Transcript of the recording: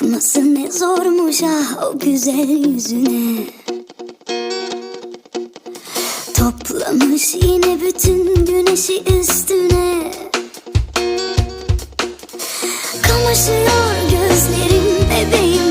Bakması ne zormuş ah o güzel yüzüne. Toplamış yine bütün güneşi üstüne. Kamaşıyor gözlerim bebeğim.